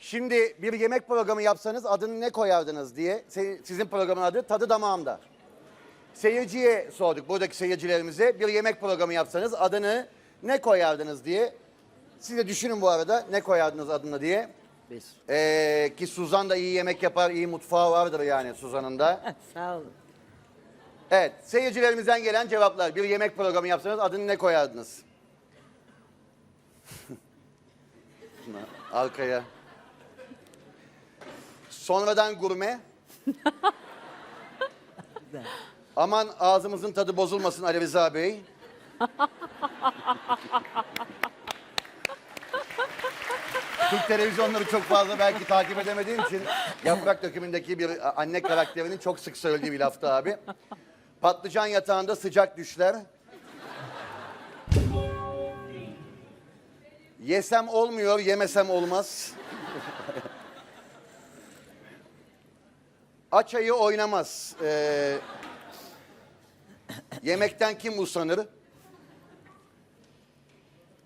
Şimdi bir yemek programı yapsanız adını ne koyardınız diye. Sizin programın adı Tadı Damağımda. Seyirciye sorduk, buradaki seyircilerimize. Bir yemek programı yapsanız adını ne koyardınız diye. Siz de düşünün bu arada ne koyardınız adını diye. Biz. Ee, ki Suzan da iyi yemek yapar, iyi mutfağı vardır yani Suzan'ın da. Sağ olun. Evet, seyircilerimizden gelen cevaplar. Bir yemek programı yapsanız adını ne koyardınız? Arkaya. Sonradan gurme. Aman ağzımızın tadı bozulmasın Ali Rıza Bey. Türk televizyonları çok fazla belki takip edemediğim için Yaprak Dökümü'ndeki bir anne karakterinin çok sık söylediği bir laftı abi. Patlıcan yatağında sıcak düşler. Yesem olmuyor, yemesem olmaz. Aç ayı oynamaz. Ee, yemekten kim usanır?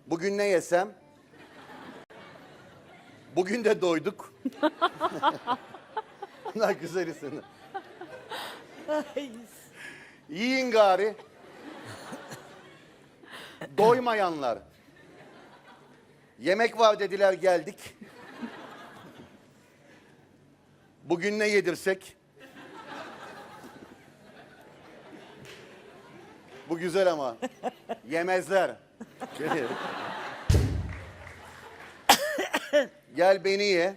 Bugün ne yesem? Bugün de doyduk. Bunlar güzel isimler. Yiyin gari. Doymayanlar. Yemek var dediler geldik. Bugün ne yedirsek? Bu güzel ama. Yemezler. Gel beni ye.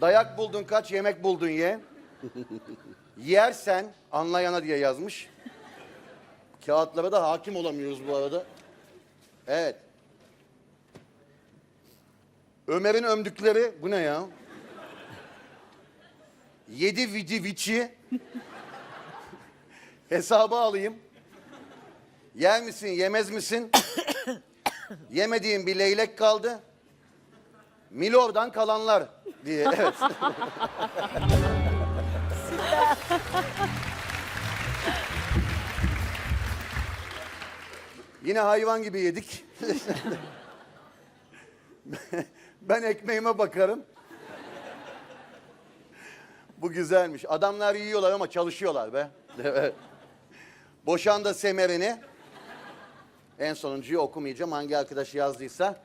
Dayak buldun kaç yemek buldun ye. Yersen anlayana diye yazmış. Kağıtlara da hakim olamıyoruz bu arada. Evet. Ömer'in ömdükleri bu ne ya? Yedi vici viçi. Hesabı alayım. Yer misin yemez misin? Yemediğim bir leylek kaldı. Milor'dan kalanlar diye. Evet. Yine hayvan gibi yedik. ben ekmeğime bakarım. Bu güzelmiş. Adamlar yiyorlar ama çalışıyorlar be. Evet. Boşan da semerini. En sonuncuyu okumayacağım. Hangi arkadaş yazdıysa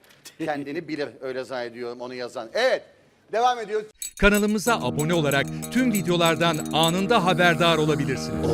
kendini bilir. Öyle zannediyorum onu yazan. Evet. Devam ediyoruz. Kanalımıza abone olarak tüm videolardan anında haberdar olabilirsiniz.